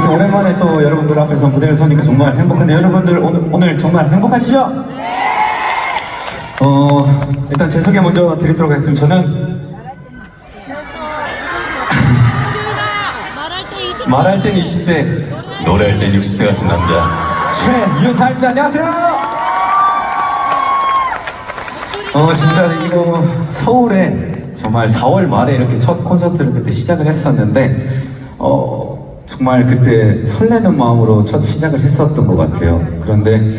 이렇게 오랜만에 또 여러분들 앞에서 무대를 서니까 정말 행복한데 여러분들 오늘, 오늘 정말 행복하시죠? 어, 일단 제 소개 먼저 드리도록 하겠습니다. 저는 말할 때 20. 말할 땐 20대, 노래할 땐 60대 같은 남자 최윤타입니다. 안녕하세요. 어 진짜 이거 서울에 정말 4월 말에 이렇게 첫 콘서트를 그때 시작을 했었는데 어 정말 그때 설레는 마음으로 첫 시작을 했었던 것 같아요. 그런데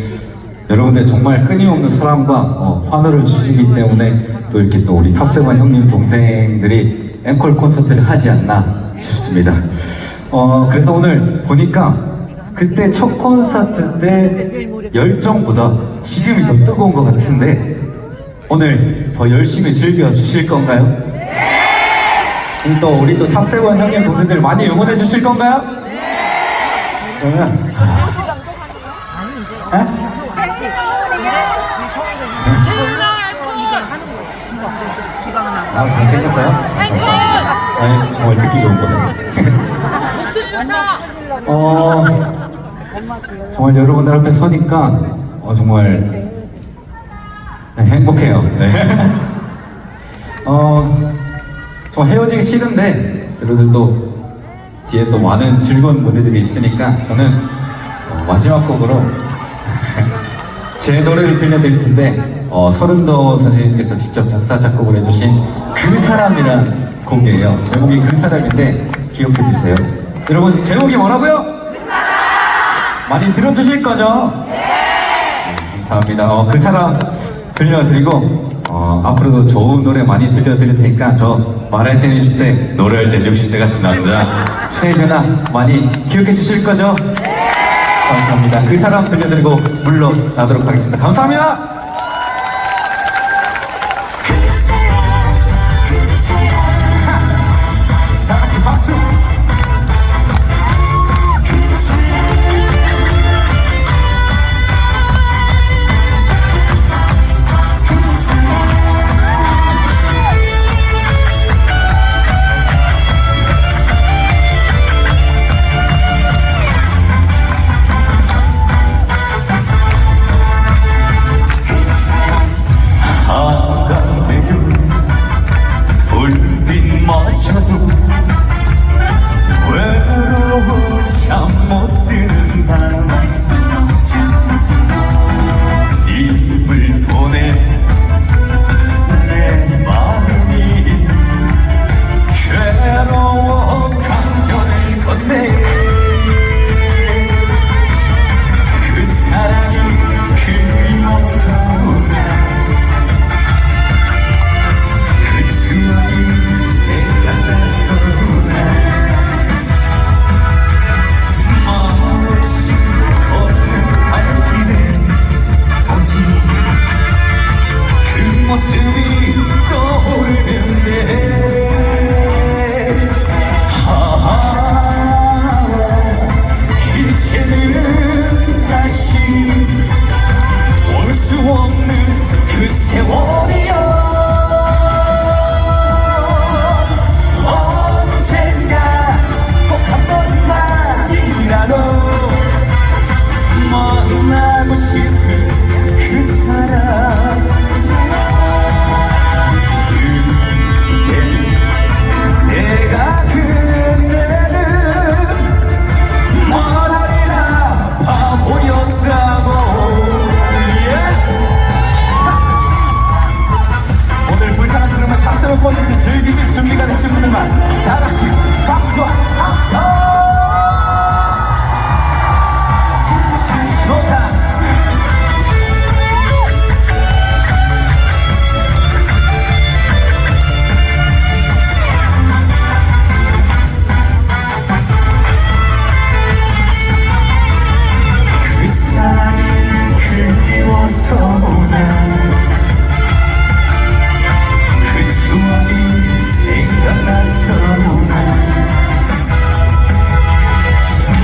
여러분들 정말 끊임없는 사랑과 어, 환호를 주시기 때문에 또 이렇게 또 우리 탑세븐 형님 동생들이 앵콜 콘서트를 하지 않나 싶습니다. 어 그래서 오늘 보니까 그때 첫 콘서트 때 열정보다 지금이 더 뜨거운 것 같은데 오늘 더 열심히 즐겨 주실 건가요? 네. 또 우리 또 탑세븐 형님 동생들 많이 응원해 주실 건가요? 네. 그러면 앵콜. 아 잘생겼어요? 아니 정말 듣기 좋은 거네. 좋다. 어 정말 여러분들 앞에 서니까 어 정말 네, 행복해요. 네. 어 정말 헤어지기 싫은데 여러분들도 뒤에 또 많은 즐거운 무대들이 있으니까 저는 어, 마지막 곡으로 제 노래를 들려드릴 텐데 어, 서른도 선생님께서 직접 작사 작곡을 해주신 그 사람이란 곡이에요. 제목이 그 사람인데 기억해 주세요. 여러분 제목이 뭐라고요? 많이 들어주실 거죠? 네, 감사합니다. 어, 그 사람 들려드리고 어, 앞으로도 좋은 노래 많이 들려드릴 테니까 저 말할 땐 20대, 노래할 땐 60대 같은 남자 최근아 많이 기억해 주실 거죠? 감사합니다. 그 사람 들려드리고 물러나도록 하겠습니다. 감사합니다.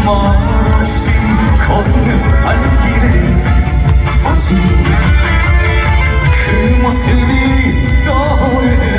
멀었이 걷는 발길에 오직 그 모습이 떠오르네